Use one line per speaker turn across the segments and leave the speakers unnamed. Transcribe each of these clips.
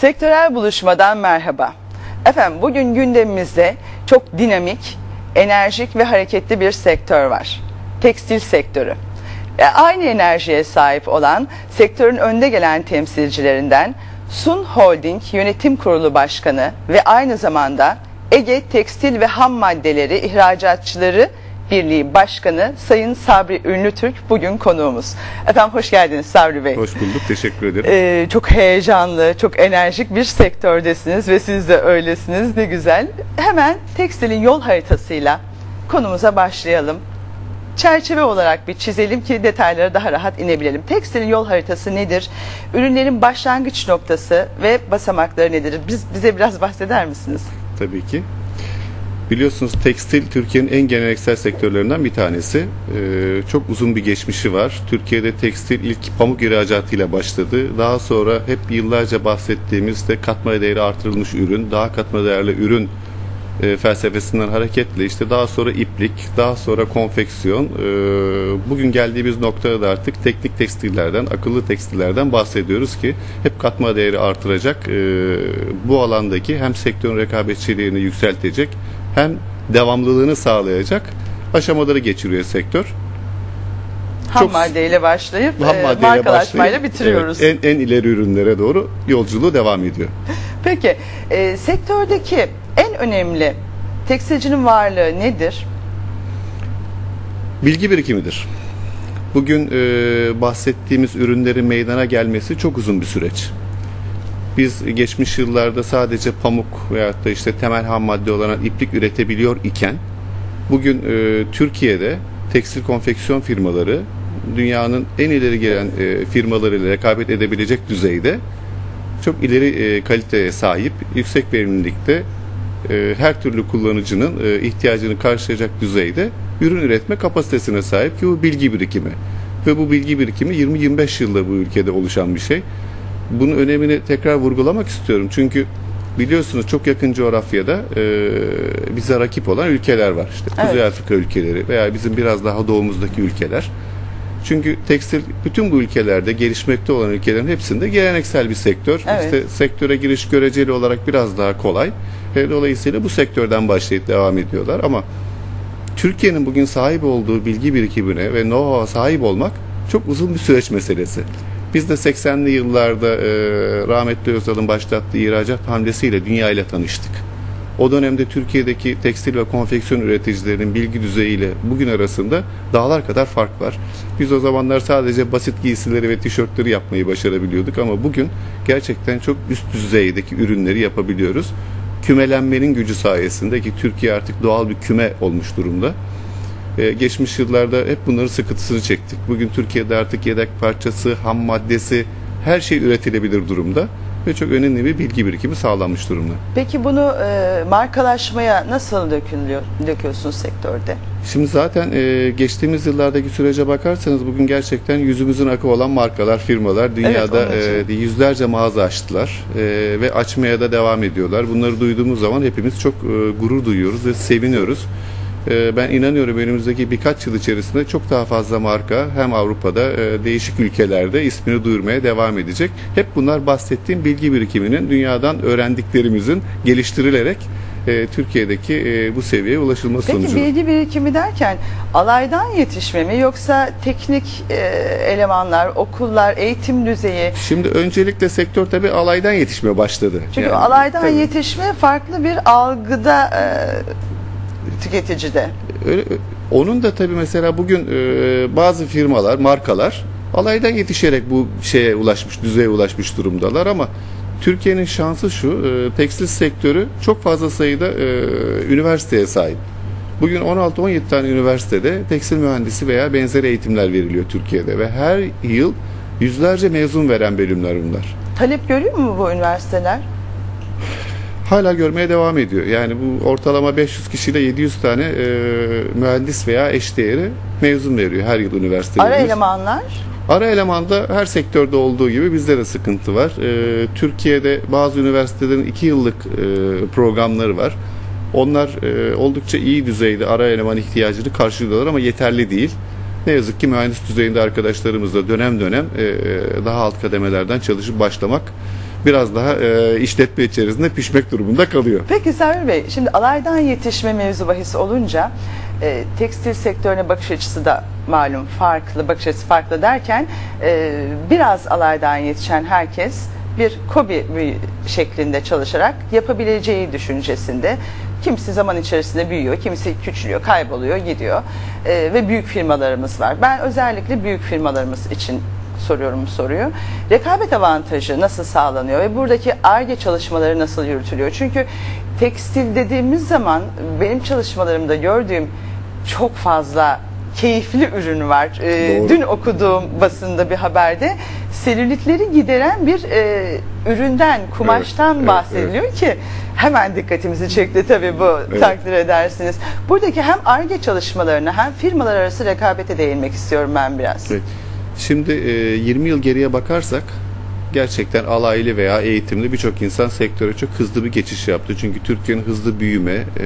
Sektörel buluşmadan merhaba. Efendim bugün gündemimizde çok dinamik, enerjik ve hareketli bir sektör var. Tekstil sektörü. E, aynı enerjiye sahip olan sektörün önde gelen temsilcilerinden Sun Holding Yönetim Kurulu Başkanı ve aynı zamanda Ege Tekstil ve Ham Maddeleri İhracatçıları Birliği Başkanı Sayın Sabri Ünlütürk bugün konuğumuz. Efendim hoş geldiniz Sabri Bey.
Hoş bulduk, teşekkür ederim.
Ee, çok heyecanlı, çok enerjik bir sektördesiniz ve siz de öylesiniz. Ne güzel. Hemen tekstilin yol haritasıyla konumuza başlayalım. Çerçeve olarak bir çizelim ki detaylara daha rahat inebilelim. Tekstilin yol haritası nedir? Ürünlerin başlangıç noktası ve basamakları nedir? Biz, bize biraz bahseder misiniz?
Tabii ki. Biliyorsunuz tekstil Türkiye'nin en geleneksel sektörlerinden bir tanesi. Ee, çok uzun bir geçmişi var. Türkiye'de tekstil ilk pamuk ihracatıyla başladı. Daha sonra hep yıllarca bahsettiğimiz de katma değeri artırılmış ürün, daha katma değerli ürün e, felsefesinden hareketle işte daha sonra iplik, daha sonra konfeksiyon. E, bugün geldiğimiz noktada da artık teknik tekstillerden, akıllı tekstillerden bahsediyoruz ki hep katma değeri artıracak. E, bu alandaki hem sektörün rekabetçiliğini yükseltecek hem devamlılığını sağlayacak aşamaları geçiriyor sektör.
Ham
Çok-
maddeyle başlayıp
Ham
e,
maddeyle
markalaşmayla
başlayıp,
bitiriyoruz.
evet, en, en ileri ürünlere doğru yolculuğu devam ediyor.
Peki e, sektördeki en önemli tekstilcinin varlığı nedir?
Bilgi birikimidir. Bugün e, bahsettiğimiz ürünlerin meydana gelmesi çok uzun bir süreç. Biz geçmiş yıllarda sadece pamuk veyahut da işte temel ham madde olan iplik üretebiliyor iken bugün e, Türkiye'de tekstil konfeksiyon firmaları dünyanın en ileri gelen e, firmalarıyla rekabet edebilecek düzeyde çok ileri e, kaliteye sahip, yüksek verimlilikte e, her türlü kullanıcının e, ihtiyacını karşılayacak düzeyde ürün üretme kapasitesine sahip ki bu bilgi birikimi. Ve bu bilgi birikimi 20-25 yılda bu ülkede oluşan bir şey. Bunun önemini tekrar vurgulamak istiyorum. Çünkü biliyorsunuz çok yakın coğrafyada e, bize rakip olan ülkeler var. İşte Kuzey
Evet.
Afrika ülkeleri veya bizim biraz daha doğumuzdaki ülkeler. Çünkü tekstil bütün bu ülkelerde gelişmekte olan ülkelerin hepsinde geleneksel bir sektör.
Evet.
İşte sektöre giriş göreceli olarak biraz daha kolay. Ve dolayısıyla bu sektörden başlayıp devam ediyorlar ama Türkiye'nin bugün sahip olduğu bilgi birikimine ve know-how'a sahip olmak çok uzun bir süreç meselesi. Biz de 80'li yıllarda e, rahmetli Özal'ın başlattığı ihracat hamlesiyle dünya ile tanıştık. O dönemde Türkiye'deki tekstil ve konfeksiyon üreticilerinin bilgi düzeyiyle bugün arasında dağlar kadar fark var. Biz o zamanlar sadece basit giysileri ve tişörtleri yapmayı başarabiliyorduk ama bugün gerçekten çok üst düzeydeki ürünleri yapabiliyoruz. Kümelenmenin gücü sayesinde ki Türkiye artık doğal bir küme olmuş durumda. Ee, geçmiş yıllarda hep bunların sıkıntısını çektik. Bugün Türkiye'de artık yedek parçası, ham maddesi her şey üretilebilir durumda ve çok önemli bir bilgi birikimi sağlanmış durumda.
Peki bunu e, markalaşmaya nasıl dökülüyor, döküyorsunuz sektörde?
Şimdi zaten e, geçtiğimiz yıllardaki sürece bakarsanız bugün gerçekten yüzümüzün akı olan markalar, firmalar dünyada
için.
e, yüzlerce mağaza açtılar e, ve açmaya da devam ediyorlar. Bunları duyduğumuz zaman hepimiz çok e, gurur duyuyoruz ve seviniyoruz. E, ben inanıyorum önümüzdeki birkaç yıl içerisinde çok daha fazla marka hem Avrupa'da e, değişik ülkelerde ismini duyurmaya devam edecek. Hep bunlar bahsettiğim bilgi birikiminin dünyadan öğrendiklerimizin geliştirilerek e, Türkiye'deki e, bu seviyeye ulaşılması
Peki
sonucunda.
bilgi birikimi derken alaydan yetişme mi yoksa teknik e, elemanlar, okullar, eğitim düzeyi?
Şimdi öncelikle sektör tabii alaydan yetişmeye başladı.
Çünkü
Yani,
alaydan
tabii.
yetişme farklı bir algıda e, tüketicide.
Öyle- onun da tabii mesela bugün e, bazı firmalar, markalar alaydan yetişerek bu şeye ulaşmış, düzeye ulaşmış durumdalar ama Türkiye'nin şansı şu, e, tekstil sektörü çok fazla sayıda e, üniversiteye sahip. Bugün 16-17 tane üniversitede tekstil mühendisi veya benzeri eğitimler veriliyor Türkiye'de ve her yıl yüzlerce mezun veren bölümler bunlar.
Talep görüyor mu bu üniversiteler?
Hala görmeye devam ediyor. Yani bu ortalama 500 kişiyle 700 tane e, mühendis veya eşdeğeri mezun veriyor her yıl üniversitelerimiz.
Ara elemanlar?
Ara elemanda her sektörde olduğu gibi bizde de sıkıntı var. E, Türkiye'de bazı üniversitelerin 2 yıllık e, programları var. Onlar e, oldukça iyi düzeyde ara eleman ihtiyacını karşılıyorlar ama yeterli değil. Ne yazık ki mühendis düzeyinde arkadaşlarımızla dönem dönem e, daha alt kademelerden çalışıp başlamak biraz daha e, işletme içerisinde pişmek durumunda kalıyor.
Peki Servi Bey, şimdi alaydan yetişme mevzu bahis olunca e, tekstil sektörüne bakış açısı da malum farklı, bakış açısı farklı derken e, biraz alaydan yetişen herkes bir kobi şeklinde çalışarak yapabileceği düşüncesinde. Kimisi zaman içerisinde büyüyor, kimisi küçülüyor, kayboluyor, gidiyor E, ve büyük firmalarımız var. Ben özellikle büyük firmalarımız için soruyorum bu soruyu. Rekabet avantajı nasıl sağlanıyor ve buradaki ARGE çalışmaları nasıl yürütülüyor? Çünkü tekstil dediğimiz zaman benim çalışmalarımda gördüğüm çok fazla keyifli ürün var.
Doğru.
dün okuduğum basında bir haberde selülitleri gideren bir e, üründen, kumaştan
evet,
bahsediliyor ki hemen dikkatimizi çekti tabii bu
Evet.
takdir edersiniz. Buradaki hem ARGE çalışmalarına hem firmalar arası rekabete değinmek istiyorum ben biraz.
Evet. Şimdi e, 20 yıl geriye bakarsak gerçekten alaylı veya eğitimli birçok insan sektöre çok hızlı bir geçiş yaptı. Çünkü Türkiye'nin hızlı büyüme, e,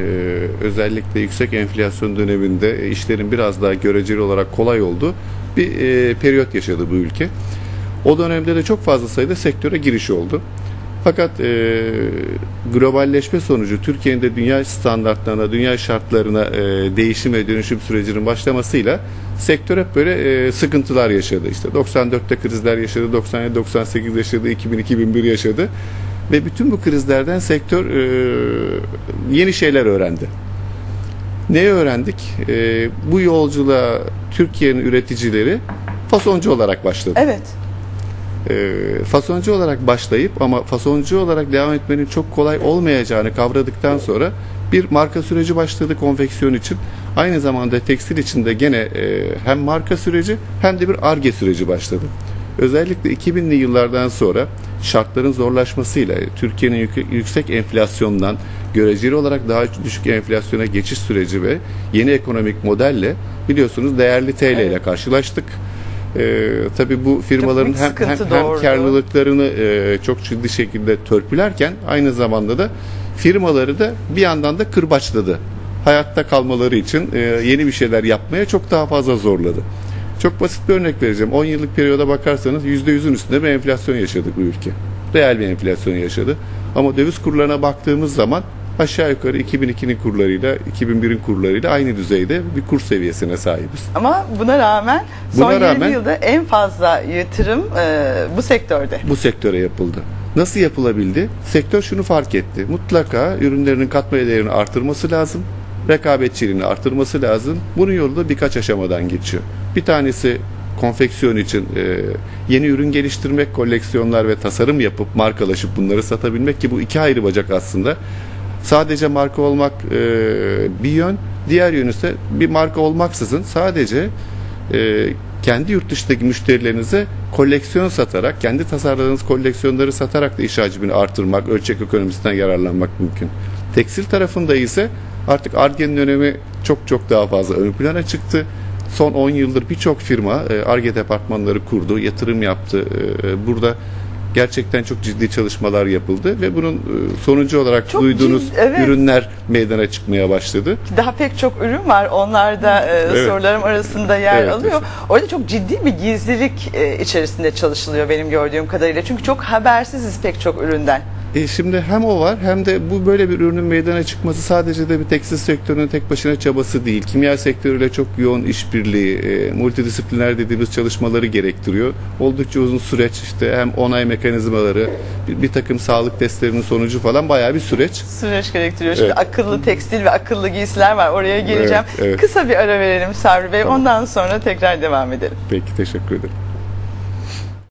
özellikle yüksek enflasyon döneminde e, işlerin biraz daha göreceli olarak kolay olduğu bir e, periyot yaşadı bu ülke. O dönemde de çok fazla sayıda sektöre giriş oldu. Fakat e, globalleşme sonucu Türkiye'nin de dünya standartlarına, dünya şartlarına e, değişim ve dönüşüm sürecinin başlamasıyla sektör hep böyle e, sıkıntılar yaşadı. İşte 94'te krizler yaşadı, 97-98 yaşadı, 2000-2001 yaşadı. Ve bütün bu krizlerden sektör e, yeni şeyler öğrendi. Neyi öğrendik? E, bu yolculuğa Türkiye'nin üreticileri fasoncu olarak başladı
Evet.
E, fasoncu olarak başlayıp ama fasoncu olarak devam etmenin çok kolay olmayacağını kavradıktan sonra bir marka süreci başladı konfeksiyon için. Aynı zamanda tekstil için de gene e, hem marka süreci hem de bir arge süreci başladı. Özellikle 2000'li yıllardan sonra şartların zorlaşmasıyla Türkiye'nin yük- yüksek enflasyondan göreceli olarak daha düşük enflasyona geçiş süreci ve yeni ekonomik modelle biliyorsunuz değerli TL ile karşılaştık. Ee, tabii bu firmaların hem, hem, hem
doğurdu.
karlılıklarını e, çok ciddi şekilde törpülerken aynı zamanda da firmaları da bir yandan da kırbaçladı. Hayatta kalmaları için e, yeni bir şeyler yapmaya çok daha fazla zorladı. Çok basit bir örnek vereceğim. 10 yıllık periyoda bakarsanız %100'ün üstünde bir enflasyon yaşadı bu ülke. Reel bir enflasyon yaşadı. Ama döviz kurlarına baktığımız zaman aşağı yukarı 2002'nin kurlarıyla 2001'in kurlarıyla aynı düzeyde bir kur seviyesine sahibiz.
Ama buna rağmen son
Buna
20
rağmen-
yılda en fazla yatırım e, bu sektörde.
bu sektöre yapıldı. Nasıl yapılabildi? Sektör şunu fark etti. Mutlaka ürünlerinin katma değerini artırması lazım. Rekabetçiliğini artırması lazım. Bunun yolu da birkaç aşamadan geçiyor. Bir tanesi konfeksiyon için e, yeni ürün geliştirmek, koleksiyonlar ve tasarım yapıp markalaşıp bunları satabilmek ki bu iki ayrı bacak aslında. Sadece marka olmak e, bir yön, diğer yönü ise bir marka olmaksızın sadece e, kendi yurt dışındaki müşterilerinize koleksiyon satarak, kendi tasarladığınız koleksiyonları satarak da iş hacmini artırmak, ölçek ekonomisinden yararlanmak mümkün. Tekstil tarafında ise artık Arge'nin önemi çok çok daha fazla ön plana çıktı. Son 10 yıldır birçok firma e, Arge departmanları kurdu, yatırım yaptı. E, Burada gerçekten çok ciddi çalışmalar yapıldı ve bunun e, sonucu olarak
Çok
duyduğunuz
ciddi, evet.
ürünler meydana çıkmaya başladı.
Daha pek çok ürün var. Onlar da e,
Evet.
sorularım arasında yer
Evet,
alıyor. Orada çok ciddi bir gizlilik e, içerisinde çalışılıyor benim gördüğüm kadarıyla. Çünkü çok habersiziz pek çok üründen.
E şimdi hem o var hem de bu böyle bir ürünün meydana çıkması sadece de bir tekstil sektörünün tek başına çabası değil. Kimya sektörüyle çok yoğun işbirliği, e, multidisipliner dediğimiz çalışmaları gerektiriyor. Oldukça uzun süreç işte hem onay mekanizmaları, bir, bir takım sağlık testlerinin sonucu falan bayağı bir süreç.
Süreç gerektiriyor. Şimdi
Evet.
akıllı tekstil ve akıllı giysiler var. Oraya geleceğim.
Evet, evet.
Kısa bir ara verelim Sabri Bey.
Tamam.
Ondan sonra tekrar devam edelim.
Peki teşekkür ederim.